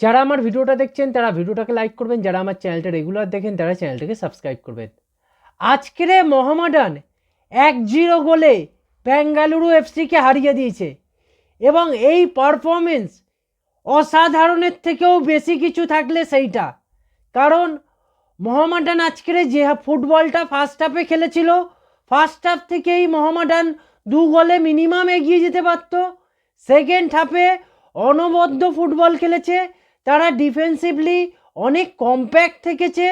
যারা আমার ভিডিওটা দেখছেন, তারা ভিডিওটাকে লাইক করবেন। যারা আমার চ্যানেলটা রেগুলার দেখেন, তারা চ্যানেলটাকে সাবস্ক্রাইব করবেন। আজকের মোহামেডান এক জিরো গোলে বেঙ্গালুরু এফসিকে হারিয়ে দিয়েছে এবং এই পারফরমেন্স অসাধারণের থেকেও বেশি কিছু থাকলে সেইটা। কারণ মোহামেডান আজকের যে ফুটবলটা ফার্স্ট হাফে খেলেছিল ফার্স্ট হাফ থেকেই মোহামেডান দু গোলে মিনিমাম এগিয়ে যেতে পারত। সেকেন্ড হাফে অনবদ্য ফুটবল খেলেছে। ডিফেন্সিভলি অনেক কম্প্যাক্ট থেকেছে।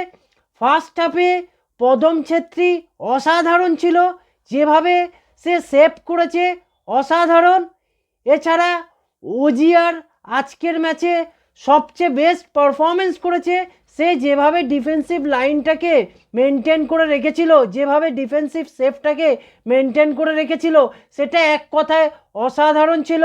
ফার্স্ট হাফে পদম ছেত্রী অসাধারণ ছিল। যেভাবে সে সেভ করেছে, অসাধারণ। এছাড়া ওজিয়ার আজকের ম্যাচে সবচেয়ে বেস্ট পারফরমেন্স করেছে। সে যেভাবে ডিফেন্সিভ লাইনটাকে মেনটেন করে রেখেছিল, যেভাবে ডিফেন্সিভ সেফটাকে মেনটেন করে রেখেছিল, সেটা এক কথায় অসাধারণ ছিল।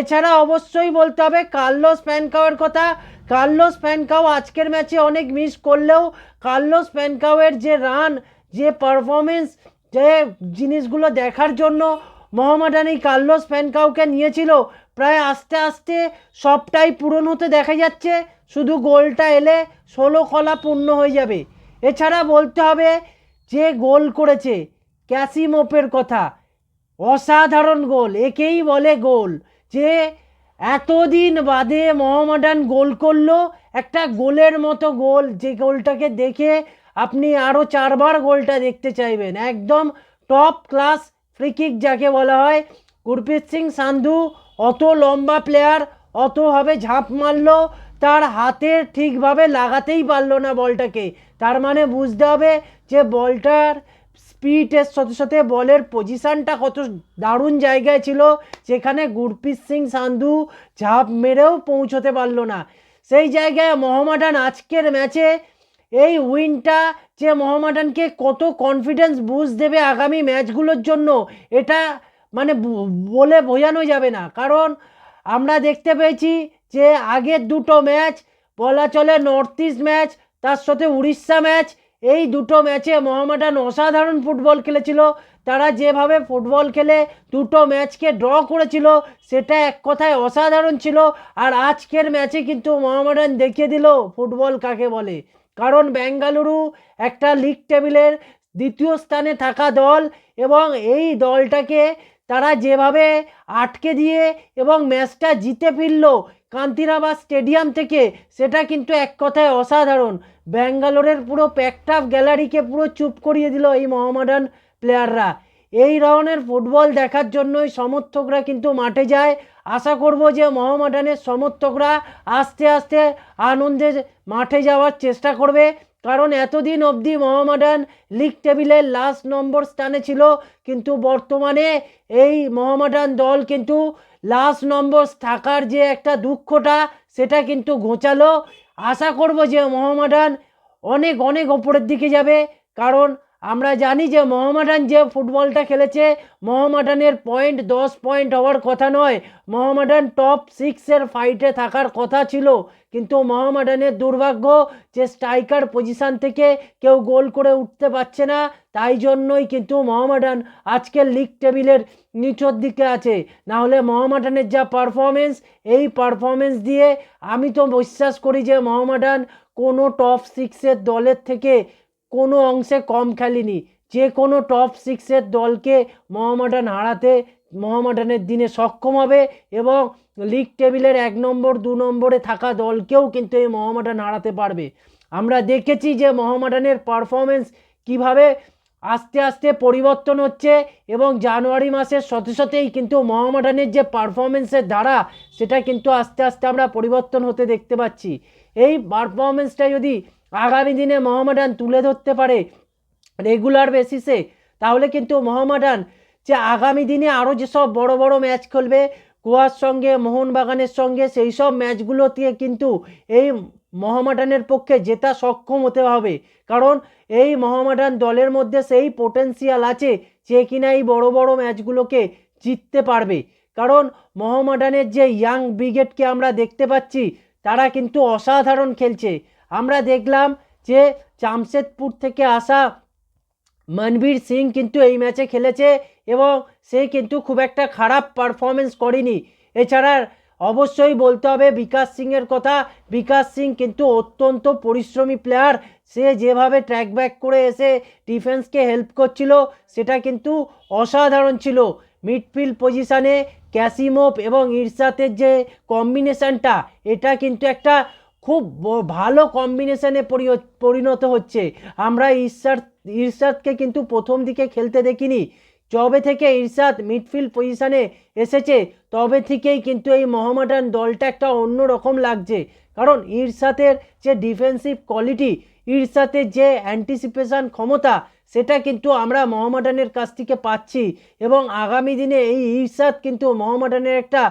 এছাড়া অবশ্যই বলতে হবে কার্লোস প্যানকাওয়ের কথা। কার্লোস প্যানকাও আজকের ম্যাচে অনেক মিস করলেও কার্লোস প্যানকাওয়ের যে রান, যে পারফরমেন্স, যে জিনিসগুলো দেখার জন্য এই কার্লোস ফ্যানকাউকে নিয়েছিল, প্রায় আস্তে আস্তে সবটাই পূরণ হতে দেখা যাচ্ছে, শুধু গোলটা এলে ষোলো কলা পূর্ণ হয়ে যাবে। এছাড়া বলতে হবে যে গোল করেছে ক্যাসিমোপের কথা, অসাধারণ গোল, একেই বলে গোল। যে এতদিন বাদে মোহামেডান গোল করল, একটা গোলের মতো গোল, যে গোলটাকে দেখে আপনি আরও চারবার গোলটা দেখতে চাইবেন। একদম টপ ক্লাস ফ্রিকিক যাকে বলা হয়। গুরপ্রীত সিং সান্ধু অত লম্বা প্লেয়ার অতভাবে ঝাঁপ মারল, তার হাতে ঠিকভাবে লাগাতেই পারল না বলটাকে। তার মানে বুঝতে হবে যে বলটার স্পিডের সাথে সাথে বলের পজিশানটা কত দারুণ জায়গায় ছিল, যেখানে গুরপ্রীত সিং সান্ধু ঝাঁপ মেরেও পৌঁছতে পারল না। সেই জায়গায় মোহামেডান আজকের ম্যাচে এই উইনটা যে মোহামেডানকে কত কনফিডেন্স বুস্ট দেবে আগামী ম্যাচগুলোর জন্য, এটা মানে বলে বোঝানো যাবে না। কারণ আমরা দেখতে পেয়েছি যে আগের দুটো ম্যাচ বলা চলে নর্থ ইস্ট ম্যাচ, তার সাথে উড়িষ্যা ম্যাচ এই দুটো ম্যাচে মোহামেডান অসাধারণ ফুটবল খেলেছিল। তারা যেভাবে ফুটবল খেলে দুটো ম্যাচকে ড্র করেছিল, সেটা এক কথায় অসাধারণ ছিল। আর আজকের ম্যাচে কিন্তু মোহামেডান দেখিয়ে দিল ফুটবল কাকে বলে। কারণ বেঙ্গালুরু একটা লিগ টেবিলের দ্বিতীয় স্থানে থাকা দল এবং এই দলটাকে তারা যেভাবে আটকে দিয়ে এবং ম্যাচটা জিতে ফিরল কান্তিরাবাদ স্টেডিয়াম থেকে, সেটা কিন্তু এক কথায় অসাধারণ। ব্যাঙ্গালোরের পুরো প্যাকটাফ গ্যালারিকে পুরো চুপ করিয়ে দিল এই মোহামেডান প্লেয়াররা। এই ধরনের ফুটবল দেখার জন্যই সমর্থকরা কিন্তু মাঠে যায়। আশা করব যে মোহামেডানের সমর্থকরা আস্তে আস্তে আনন্দে মাঠে যাওয়ার চেষ্টা করবে। কারণ এতদিন অবধি মোহামেডান লিগ টেবিলের লাস্ট নম্বর স্থানে ছিল, কিন্তু বর্তমানে এই মোহামেডান দল কিন্তু লাস্ট নম্বর থাকার যে একটা দুঃখটা, সেটা কিন্তু ঘোচালো। আশা করব যে মোহামেডান অনেক অনেক ওপরের দিকে যাবে, কারণ আমরা জানি যে মোহামেডান যে ফুটবলটা খেলেছে, মোহামেডানের পয়েন্ট দশ পয়েন্ট হওয়ার কথা নয়। মোহামেডান টপ সিক্সের ফাইটে থাকার কথা ছিল। কিন্তু মোহামেডানের দুর্ভাগ্য যে স্ট্রাইকার পজিশান থেকে কেউ গোল করে উঠতে পারছে না, তাই জন্যই কিন্তু মোহামেডান আজকের লিগ টেবিলের নিচের দিকে আছে। না হলে মোহামেডানের যা পারফরমেন্স এই পারফরমেন্স দিয়ে আমি তো বিশ্বাস করি যে মোহামেডান কোনো টপ সিক্সের দলের থেকে কোনো অংশে কম খেলেনি। যে কোনো টপ সিক্সের দলকে মোহামেডান হারাতে মোহামেডানের দিনে সক্ষম হবে এবং লিগ টেবিলের এক নম্বর, দু নম্বরে থাকা দলকেও কিন্তু এই মোহামেডান হারাতে পারবে। আমরা দেখেছি যে মোহামেডানের পারফরমেন্স কীভাবে আস্তে আস্তে পরিবর্তন হচ্ছে এবং জানুয়ারি মাসের সাথে সাথেই কিন্তু মোহামেডানের যে পারফরমেন্সের ধারা, সেটা কিন্তু আস্তে আস্তে আমরা পরিবর্তন হতে দেখতে পাচ্ছি। এই পারফরমেন্সটা যদি আগামী দিনে মোহামেডান তুলে ধরতে পারে রেগুলার বেসিসে তাহলে কিন্তু মোহামেডান যে আগামী দিনে আরও যেসব বড় বড় ম্যাচ খেলবে গোয়ার সঙ্গে, মোহনবাগানের সঙ্গে, সেই সব ম্যাচগুলোতে কিন্তু এই মহামাডানের পক্ষে জেতা সক্ষম হতে হবে। কারণ এই মহামাডান দলের মধ্যে সেই পোটেন্সিয়াল আছে যে কিনা এই বড় বড় ম্যাচগুলোকে জিততে পারবে। কারণ মোহামেডানের যে ইয়াং ব্রিগেডকে আমরা দেখতে পাচ্ছি, তারা কিন্তু অসাধারণ খেলছে। আমরা দেখলাম যে জামশেদপুর থেকে আসা মনবীর সিং কিন্তু এই ম্যাচে খেলেছে এবং সে কিন্তু খুব একটা খারাপ পারফরমেন্স করেনি। এছাড়া অবশ্যই বলতে হবে বিকাশ সিংয়ের কথা। বিকাশ সিং কিন্তু অত্যন্ত পরিশ্রমী প্লেয়ার সে যেভাবে ট্র্যাক ব্যাক করে এসে ডিফেন্সকে হেল্প করছিল, সেটা কিন্তু অসাধারণ ছিল। মিডফিল্ড পজিশানে ক্যাসিমোভ এবং ইরসাতের যে কম্বিনেশানটা এটা কিন্তু একটা খুব ভালো কম্বিনেশনে পরিণত হচ্ছে। আমরা ইরশাদ, ইরশাদকে কিন্তু প্রথম দিকে খেলতে দেখিনি। যবে থেকে ইরশাদ মিডফিল্ড পজিশনে এসেছে, তবে থেকেই কিন্তু এই মোহামেডান দলটা একটা অন্য রকম লাগছে। কারণ ইরশাদের যে ডিফেন্সিভ কোয়ালিটি ইরশাদের যে অ্যান্টিসিপেশান ক্ষমতা, সেটা কিন্তু আমরা মোহামেডানের কাছ থেকে পাচ্ছি। এবং আগামী দিনে এই ইরশাদ কিন্তু মোহামেডানের একটা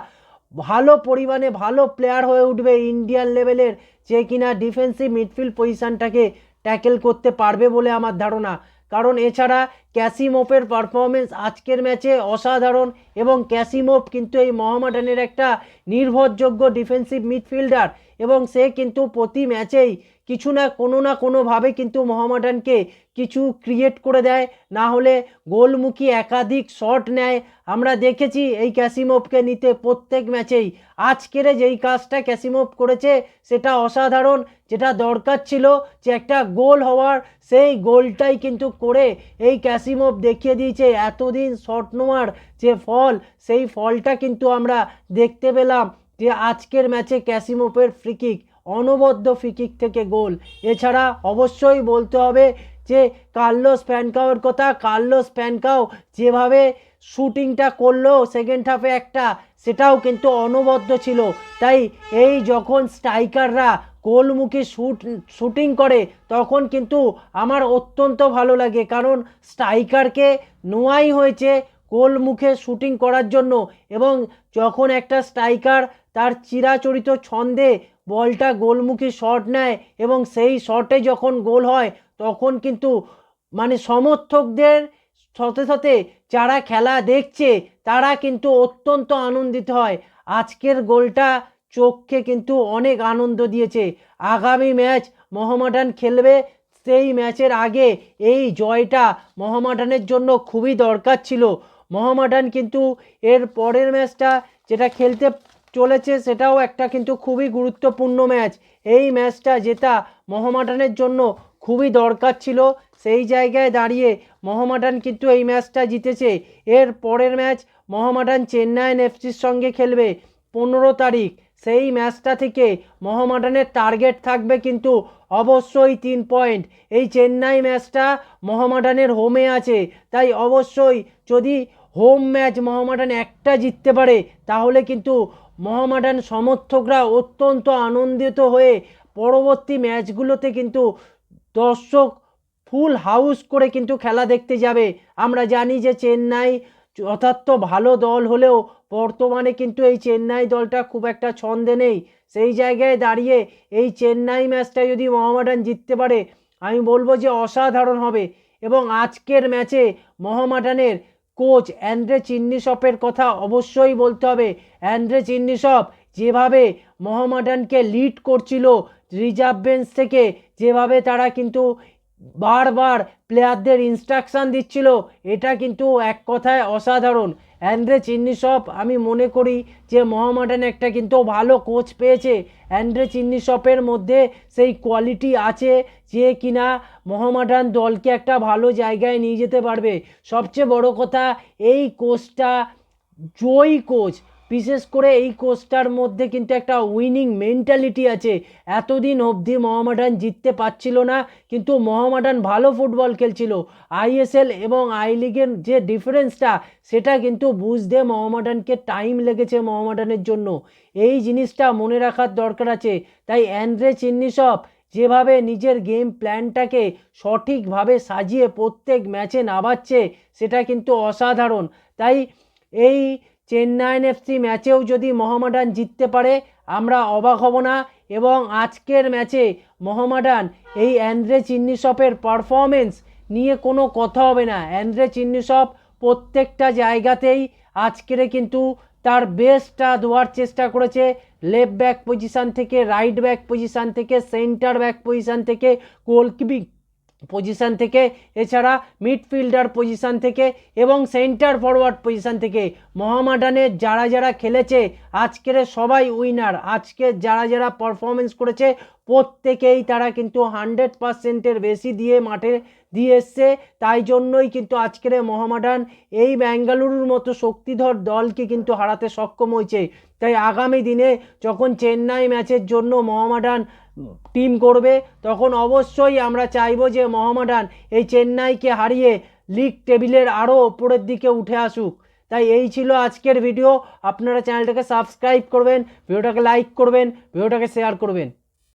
ভালো পরিমাণে ভালো প্লেয়ার হয়ে উঠবে ইন্ডিয়ান লেভেলের যে কিনা ডিফেন্সিভ মিডফিল্ড পজিশানটাকে ট্যাকেল করতে পারবে বলে আমার ধারণা। কারণ এছাড়া ক্যাসিমোফের পারফরমেন্স আজকের ম্যাচে অসাধারণ এবং ক্যাসিমোফ কিন্তু এই মহামাডানের একটা নির্ভরযোগ্য ডিফেন্সিভ মিডফিল্ডার এবং সে কিন্তু প্রতি ম্যাচেই কিছু না কোনো না কোনোভাবে কিন্তু মোহামেডানকে কিছু ক্রিয়েট করে দেয়। না হলে গোলমুখী একাধিক শট নেয়। আমরা দেখেছি এই ক্যাসিমোভকে নিতে প্রত্যেক ম্যাচেই। আজকের যেই কাজটা ক্যাসিমোভ করেছে সেটা অসাধারণ, যেটা দরকার ছিল যে একটা গোল হওয়ার, সেই গোলটাই কিন্তু করে এই ক্যাসিমোভ দেখিয়ে দিয়েছে। এতদিন শট নেওয়ার যে ফল, সেই ফলটা কিন্তু আমরা দেখতে পেলাম। যে আজকের ম্যাচে ক্যাসিমোপের ফ্রিকিক, অনবদ্য ফ্রিকিক থেকে গোল। এছাড়া অবশ্যই বলতে হবে যে কার্লোস প্যানকাওয়ের কথা। কার্লোস প্যানকাও যেভাবে শুটিংটা করল সেকেন্ড হাফে একটা, সেটাও কিন্তু অনবদ্য ছিল। তাই এই যখন স্ট্রাইকাররা গোলমুখী শুট, শুটিং করে, তখন কিন্তু আমার অত্যন্ত ভালো লাগে। কারণ স্ট্রাইকারকে নোয়াই হয়েছে গোলমুখে শুটিং করার জন্য এবং যখন একটা স্ট্রাইকার তার চিরাচরিত ছন্দে বলটা গোলমুখী শট নেয় এবং সেই শটে যখন গোল হয়, তখন কিন্তু মানে সমর্থকদের সাথে সাথে যারা খেলা দেখছে, তারা কিন্তু অত্যন্ত আনন্দিত হয়। আজকের গোলটা চোখকে কিন্তু অনেক আনন্দ দিয়েছে। আগামী ম্যাচ মোহামেডান খেলবে, সেই ম্যাচের আগে এই জয়টা মোহামেডানের জন্য খুবই দরকার ছিল। মোহামেডান কিন্তু এর পরের ম্যাচটা যেটা খেলতে চলেছে, সেটাও একটা কিন্তু খুবই গুরুত্বপূর্ণ ম্যাচ। এই ম্যাচটা জেতা মোহামেডানের জন্য খুবই দরকার ছিল। সেই জায়গায় দাঁড়িয়ে মহামাডান কিন্তু এই ম্যাচটা জিতেছে। এর পরের ম্যাচ মোহামেডান চেন্নাইন এফসির সঙ্গে খেলবে পনেরো তারিখ। সেই ম্যাচটা থেকে মোহামেডানের টার্গেট থাকবে কিন্তু অবশ্যই তিন পয়েন্ট। এই চেন্নাই ম্যাচটা মোহামেডানের হোমে আছে। তাই অবশ্যই যদি হোম ম্যাচ মোহামেডান একটা জিততে পারে, তাহলে কিন্তু মোহামেডান সমর্থকরা অত্যন্ত আনন্দিত হয়ে পরবর্তী ম্যাচগুলোতে কিন্তু দর্শক ফুল হাউস করে কিন্তু খেলা দেখতে যাবে। আমরা জানি যে চেন্নাই যথার্থ ভালো দল হলেও বর্তমানে কিন্তু এই চেন্নাই দলটা খুব একটা ছন্দে নেই। সেই জায়গায় দাঁড়িয়ে এই চেন্নাই ম্যাচটা যদি মোহামেডান জিততে পারে, আমি বলব যে অসাধারণ হবে। এবং আজকের ম্যাচে মোহামেডানের কোচ অ্যান্ড্রে চিন্নিসপের কথা অবশ্যই বলতে হবে। অ্যান্ড্রে চিন্নিসপ যেভাবে মোহামেডানকে লিড করছিল রিজার্ভ বেঞ্চ থেকে, যেভাবে তারা কিন্তু বারবার প্লেয়ারদের ইনস্ট্রাকশান দিচ্ছিল। এটা কিন্তু এক কথায় অসাধারণ। অ্যান্ড্রে চিন্নিসপ আমি মনে করি যে মোহামেডান একটা কিন্তু ভালো কোচ পেয়েছে। অ্যান্ড্রে চিন্নিসপের মধ্যে সেই কোয়ালিটি আছে যে কিনা মোহামেডান দলকে একটা ভালো জায়গায় নিয়ে যেতে পারবে। সবচেয়ে বড় কথা, এই কোচটা জয়ী কোচ বিশেষ করে এই কোচটার মধ্যে কিন্তু একটা উইনিং মেন্টালিটি আছে। এতদিন অবধি মোহামেডান জিততে পারছিল না, কিন্তু মোহামেডান ভালো ফুটবল খেলছিল। আইএসএল এবং আই লিগের যে ডিফারেন্সটা, সেটা কিন্তু বুঝতে মোহামেডানকে টাইম লেগেছে মোহামেডানের জন্য। এই জিনিসটা মনে রাখার দরকার আছে। তাই অ্যান্ড্রে চিন্নিসপ যেভাবে নিজের গেম প্ল্যানটাকে সঠিকভাবে সাজিয়ে প্রত্যেক ম্যাচে নামাচ্ছে, সেটা কিন্তু অসাধারণ। তাই এই চেন্নাইন এফসি ম্যাচেও যদি মোহামেডান জিততে পারে, আমরা অবাক হব না। এবং আজকের ম্যাচে মোহামেডান এই অ্যান্ড্রে চিন্নিসপের পারফরমেন্স নিয়ে কোনো কথা হবে না। অ্যান্ড্রে চিন্নিসপ প্রত্যেকটা জায়গাতেই আজকের কিন্তু তার বেস্টটা দেওয়ার চেষ্টা করেছে। লেফট ব্যাক পজিশান থেকে রাইট ব্যাক পজিশান থেকে সেন্টার ব্যাক পজিশান থেকে গোলকিপিং পজিশন থেকে, এছাড়া মিডফিল্ডার পজিশান থেকে এবং সেন্টার ফরওয়ার্ড পজিশান থেকে। মহামাডানে যারা যারা খেলেছে, আজকের সবাই উইনার আজকে যারা যারা পারফরমেন্স করেছে, প্রত্যেকেই তারা কিন্তু হান্ড্রেড পার্সেন্টের বেশি দিয়ে মাঠে দিয়ে এসছে তাই জন্যই কিন্তু আজকের মহামাডান এই ব্যাঙ্গালুরুর মতো শক্তিধর দলকে কিন্তু হারাতে সক্ষম হয়েছে। তাই আগামী দিনে যখন চেন্নাই ম্যাচের জন্য মহামাডান টিম করবে, তখন অবশ্যই আমরা চাইব যে মহামাডান এই চেন্নাইকে হারিয়ে লিগ টেবিলের আরও ওপরের দিকে উঠে আসুক। তাই এই ছিল আজকের ভিডিও। আপনারা চ্যানেলটাকে সাবস্ক্রাইব করবেন, ভিডিওটাকে লাইক করবেন, ভিডিওটাকে শেয়ার করবেন।